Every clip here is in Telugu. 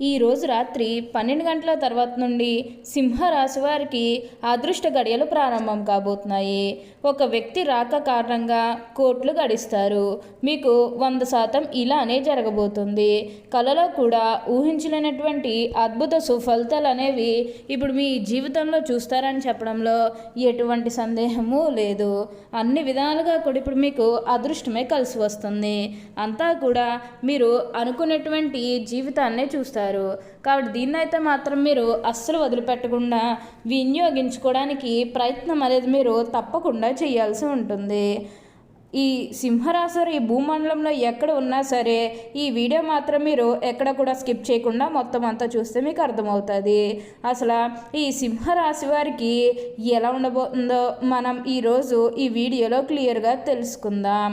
ఈ రోజు రాత్రి పన్నెండు గంటల తర్వాత నుండి సింహరాశి వారికి అదృష్ట గడియలు ప్రారంభం కాబోతున్నాయి. ఒక వ్యక్తి రాక కారణంగా కోట్లు గడిస్తారు. మీకు వంద శాతం ఇలానే జరగబోతుంది. కలలో కూడా ఊహించలేనటువంటి అద్భుత సుఫలితాలు అనేవి ఇప్పుడు మీ జీవితంలో చూస్తారని చెప్పడంలో ఎటువంటి సందేహము లేదు. అన్ని విధాలుగా కూడా ఇప్పుడు మీకు అదృష్టమే కలిసి వస్తుంది. అంతా కూడా మీరు అనుకున్నటువంటి జీవితాన్నే చూస్తారు. కాబట్టి దీన్ని అయితే మాత్రం మీరు అస్సలు వదిలిపెట్టకుండా వినియోగించుకోవడానికి ప్రయత్నం అనేది మీరు తప్పకుండా చేయాల్సి ఉంటుంది. ఈ సింహరాశి ఈ భూమండలంలో ఎక్కడ ఉన్నా సరే ఈ వీడియో మాత్రం మీరు ఎక్కడ కూడా స్కిప్ చేయకుండా మొత్తం అంతా చూస్తే మీకు అర్థమవుతుంది. అసలు ఈ సింహరాశి వారికి ఎలా ఉండబోతుందో మనం ఈరోజు ఈ వీడియోలో క్లియర్గా తెలుసుకుందాం.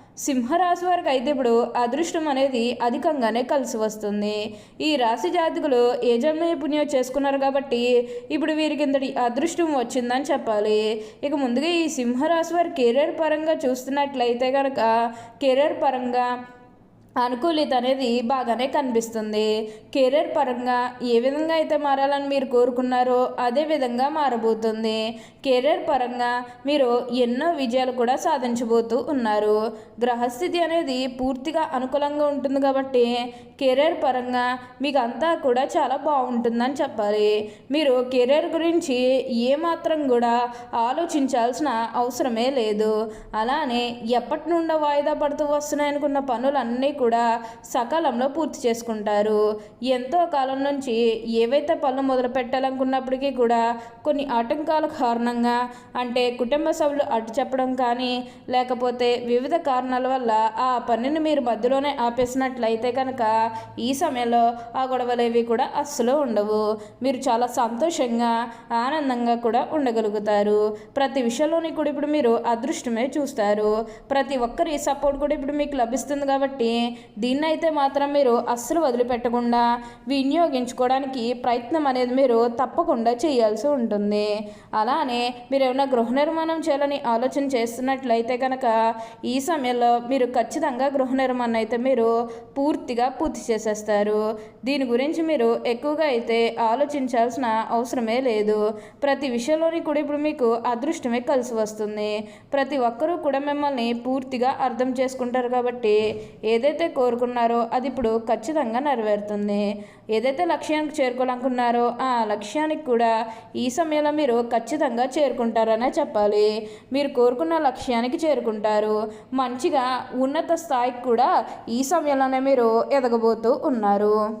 సింహరాశి వారికి అయితే ఇప్పుడు అదృష్టం అనేది అధికంగానే కలిసి వస్తుంది. ఈ రాశి జాతకులు ఏ పుణ్యం చేసుకున్నారు కాబట్టి ఇప్పుడు వీరికి ఇంతటి అదృష్టం వచ్చిందని చెప్పాలి. ఇక ముందుగా ఈ సింహరాశి వారి కెరీర్ పరంగా చూస్తున్నట్లయితే కనుక కెరీర్ పరంగా అనుకూలిత అనేది బాగానే కనిపిస్తుంది. కెరీర్ పరంగా ఏ విధంగా అయితే మారాలని మీరు కోరుకున్నారో అదే విధంగా మారబోతుంది. కెరీర్ పరంగా మీరు ఎన్నో విజయాలు కూడా సాధించబోతూ ఉన్నారు. గ్రహస్థితి అనేది పూర్తిగా అనుకూలంగా ఉంటుంది కాబట్టి కెరీర్ పరంగా మీకు అంతా కూడా చాలా బాగుంటుందని చెప్పాలి. మీరు కెరీర్ గురించి ఏమాత్రం కూడా ఆలోచించాల్సిన అవసరమే లేదు. అలానే ఎప్పటి నుండో వాయిదా పడుతూ వస్తున్నాయనుకున్న పనులన్నీ కూడా సకాలంలో పూర్తి చేసుకుంటారు. ఎంతో కాలం నుంచి ఏవైతే పనులు మొదలు పెట్టాలనుకున్నప్పటికీ కూడా కొన్ని ఆటంకాల కారణంగా అంటే కుటుంబ సభ్యులు అడ్డు చెప్పడం కానీ లేకపోతే వివిధ కారణాల వల్ల ఆ పనిని మీరు మధ్యలోనే ఆపేసినట్లయితే కనుక ఈ సమయంలో ఆ గొడవలేవి కూడా అస్సలు ఉండవు. మీరు చాలా సంతోషంగా ఆనందంగా కూడా ఉండగలుగుతారు. ప్రతి విషయంలోని కూడా ఇప్పుడు మీరు అదృష్టమే చూస్తారు. ప్రతి ఒక్కరి సపోర్ట్ కూడా ఇప్పుడు మీకు లభిస్తుంది కాబట్టి దీన్ని అయితే మాత్రం మీరు అస్సలు వదిలిపెట్టకుండా వినియోగించుకోవడానికి ప్రయత్నం అనేది మీరు తప్పకుండా చేయాల్సి ఉంటుంది. అలానే మీరు ఏమైనా గృహ నిర్మాణం చేయాలని ఆలోచన చేస్తున్నట్లయితే కనుక ఈ సమయంలో మీరు ఖచ్చితంగా గృహ నిర్మాణం అయితే మీరు పూర్తిగా పూర్తి చేసేస్తారు. దీని గురించి మీరు ఎక్కువగా అయితే ఆలోచించాల్సిన అవసరమే లేదు. ప్రతి విషయంలోని కూడా ఇప్పుడు మీకు అదృష్టమే కలిసి వస్తుంది. ప్రతి ఒక్కరూ కూడా మిమ్మల్ని పూర్తిగా అర్థం చేసుకుంటారు కాబట్టి ఏదైతే కోరుకున్నారో అది ఇప్పుడు ఖచ్చితంగా నెరవేరుతుంది. ఏదైతే లక్ష్యానికి చేరుకోవాలనుకున్నారో ఆ లక్ష్యానికి కూడా ఈ సమయంలో మీరు ఖచ్చితంగా చేరుకుంటారనే చెప్పాలి. మీరు కోరుకున్న లక్ష్యానికి చేరుకుంటారు. మంచిగా ఉన్నత స్థాయికి కూడా ఈ సమయంలోనే మీరు ఎదగబోతూ ఉన్నారు.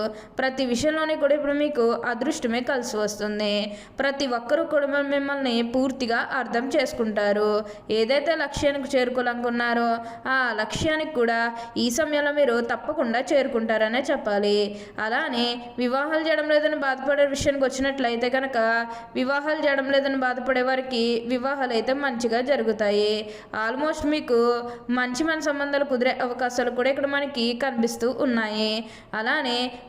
ప్రతి విషయంలోనే కూడా ఇప్పుడు మీకు అదృష్టమే కలిసి వస్తుంది. ప్రతి ఒక్కరూ కూడా మిమ్మల్ని పూర్తిగా అర్థం చేసుకుంటారు. ఏదైతే లక్ష్యానికి చేరుకోవాలనుకున్నారో ఆ లక్ష్యానికి కూడా ఈ సమయంలో మీరు తప్పకుండా చేరుకుంటారనే చెప్పాలి. అలానే వివాహాలు చేయడం లేదని బాధపడే విషయానికి వచ్చినట్లయితే కనుక వివాహాలు చేయడం లేదని బాధపడే వారికి వివాహాలు అయితే మంచిగా జరుగుతాయి. ఆల్మోస్ట్ మీకు మంచి మన సంబంధాలు కుదిరే అవకాశాలు కూడా ఇక్కడ మనకి కనిపిస్తూ ఉన్నాయి. అలానే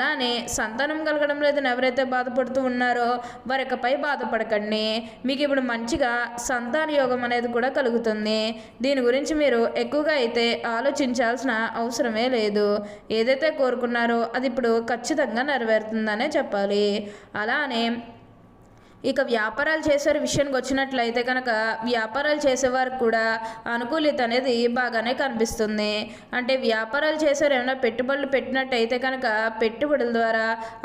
అలానే సంతానం కలగడం లేదని ఎవరైతే బాధపడుతూ ఉన్నారో వారికపై బాధపడకండి. మీకు ఇప్పుడు మంచిగా సంతాన యోగం అనేది కూడా కలుగుతుంది. దీని గురించి మీరు ఎక్కువగా అయితే ఆలోచించాల్సిన అవసరమే లేదు. ఏదైతే కోరుకున్నారో అది ఇప్పుడు ఖచ్చితంగా నెరవేరుతుందనే చెప్పాలి. అలానే ఇక వ్యాపారాలు చేసే విషయానికి వచ్చినట్లయితే కనుక వ్యాపారాలు చేసేవారికి కూడా అనుకూలిత అనేది బాగానే కనిపిస్తుంది. అంటే వ్యాపారాలు చేసేవారు ఏమైనా పెట్టుబడులు పెట్టినట్టయితే కనుక పెట్టుబడుల ద్వారా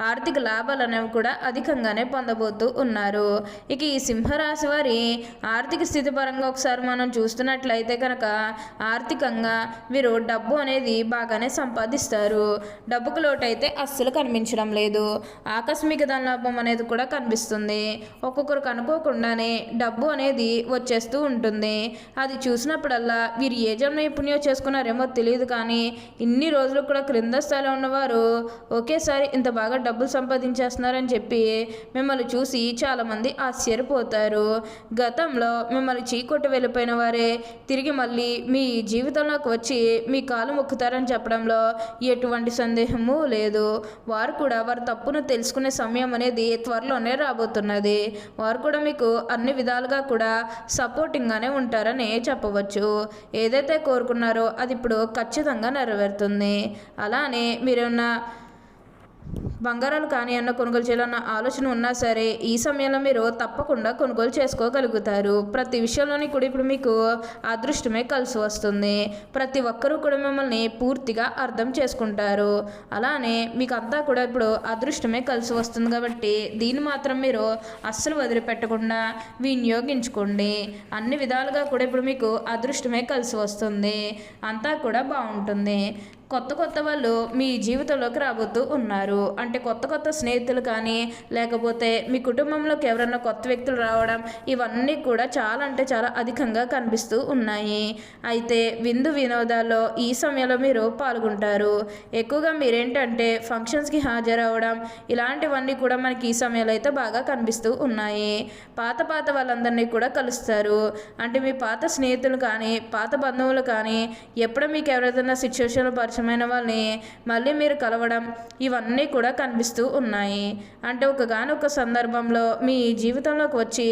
ఆర్థిక లాభాలు అనేవి కూడా అధికంగానే పొందబోతూ ఉన్నారు. ఇక ఈ సింహరాశి వారి ఆర్థిక స్థితి పరంగా ఒకసారి మనం చూస్తున్నట్లయితే కనుక ఆర్థికంగా వీరు డబ్బు అనేది బాగానే సంపాదిస్తారు. డబ్బుకు లోటైతే అస్సలు కనిపించడం లేదు. ఆకస్మిక ధనలాభం అనేది కూడా కనిపిస్తుంది. ఒక్కొక్కరికి అనుకోకుండానే డబ్బు అనేది వచ్చేస్తూ ఉంటుంది. అది చూసినప్పుడల్లా వీరు ఏ జన్మ పుణ్యం చేసుకున్నారేమో తెలియదు కానీ ఇన్ని రోజులు కూడా క్రింద స్థాయిలో ఉన్నవారు ఒకేసారి ఇంత బాగా డబ్బులు సంపాదించేస్తున్నారని చెప్పి మిమ్మల్ని చూసి చాలామంది ఆశ్చర్యపోతారు. గతంలో మిమ్మల్ని చీకొట్టు వెళ్ళిపోయిన వారే తిరిగి మళ్ళీ మీ జీవితంలోకి వచ్చి మీ కాలు మొక్కుతారని చెప్పడంలో ఎటువంటి సందేహము లేదు. వారు కూడా వారి తప్పును తెలుసుకునే సమయం అనేది త్వరలోనే రాబోతున్నది. వారు కూడా మీకు అన్ని విధాలుగా కూడా సపోర్టింగ్గానే ఉంటారని చెప్పవచ్చు. ఏదైతే కోరుకున్నారో అది ఇప్పుడు ఖచ్చితంగా నెరవేరుతుంది. అలానే మీరేమన్నా బంగారాలు కానీ అన్న కొనుగోలు చేయాలన్న ఆలోచన ఉన్నా సరే ఈ సమయంలో మీరు తప్పకుండా కొనుగోలు చేసుకోగలుగుతారు. ప్రతి విషయంలోని కూడా ఇప్పుడు మీకు అదృష్టమే కలిసి వస్తుంది. ప్రతి ఒక్కరూ కూడా మిమ్మల్ని పూర్తిగా అర్థం చేసుకుంటారు. అలానే మీకు అంతా కూడా ఇప్పుడు అదృష్టమే కలిసి వస్తుంది కాబట్టి దీన్ని మాత్రం మీరు అస్సలు వదిలిపెట్టకుండా వినియోగించుకోండి. అన్ని విధాలుగా కూడా ఇప్పుడు మీకు అదృష్టమే కలిసి వస్తుంది. అంతా కూడా బాగుంటుంది. కొత్త కొత్త వాళ్ళు మీ జీవితంలోకి రాబోతూ ఉన్నారు. అంటే కొత్త కొత్త స్నేహితులు కానీ లేకపోతే మీ కుటుంబంలోకి ఎవరైనా కొత్త వ్యక్తులు రావడం ఇవన్నీ కూడా చాలా అంటే చాలా అధికంగా కనిపిస్తూ ఉన్నాయి. అయితే విందు వినోదాల్లో ఈ సమయంలో మీరు పాల్గొంటారు. ఎక్కువగా మీరేంటంటే ఫంక్షన్స్కి హాజరవడం ఇలాంటివన్నీ కూడా మనకి ఈ సమయంలో అయితే బాగా కనిపిస్తూ ఉన్నాయి. పాత పాత వాళ్ళందరినీ కూడా కలుస్తారు. అంటే మీ పాత స్నేహితులు కానీ పాత బంధువులు కానీ ఎప్పుడు మీకు ఎవరైనా పరిచయం ఇష్టమైన వాళ్ళని మళ్ళీ మీరు కలవడం ఇవన్నీ కూడా కనిపిస్తూ ఉన్నాయి. అంటే ఒకగానొక సందర్భంలో మీ జీవితంలోకి వచ్చి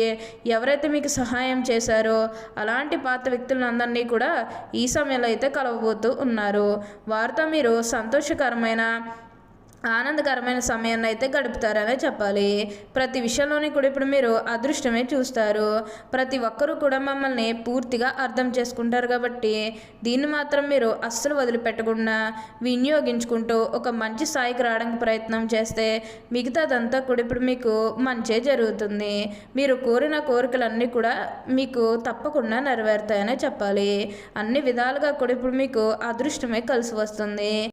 ఎవరైతే మీకు సహాయం చేశారో అలాంటి పాత వ్యక్తులందరినీ కూడా ఈ సమయంలో అయితే కలవబోతూ ఉన్నారు. వారితో మీరు సంతోషకరమైన ఆనందకరమైన సమయాన్ని అయితే గడుపుతారనే చెప్పాలి. ప్రతి విషయంలోని కూడా ఇప్పుడు మీరు అదృష్టమే చూస్తారు. ప్రతి ఒక్కరూ కూడా మమ్మల్ని పూర్తిగా అర్థం చేసుకుంటారు కాబట్టి దీన్ని మాత్రం మీరు అస్సలు వదిలిపెట్టకుండా వినియోగించుకుంటూ ఒక మంచి స్థాయికి రావడానికి ప్రయత్నం చేస్తే మిగతాదంతా కూడా ఇప్పుడు మీకు మంచే జరుగుతుంది. మీరు కోరిన కోరికలన్నీ కూడా మీకు తప్పకుండా నెరవేరుతాయనే చెప్పాలి. అన్ని విధాలుగా కూడా ఇప్పుడు మీకు అదృష్టమే కలిసి వస్తుంది.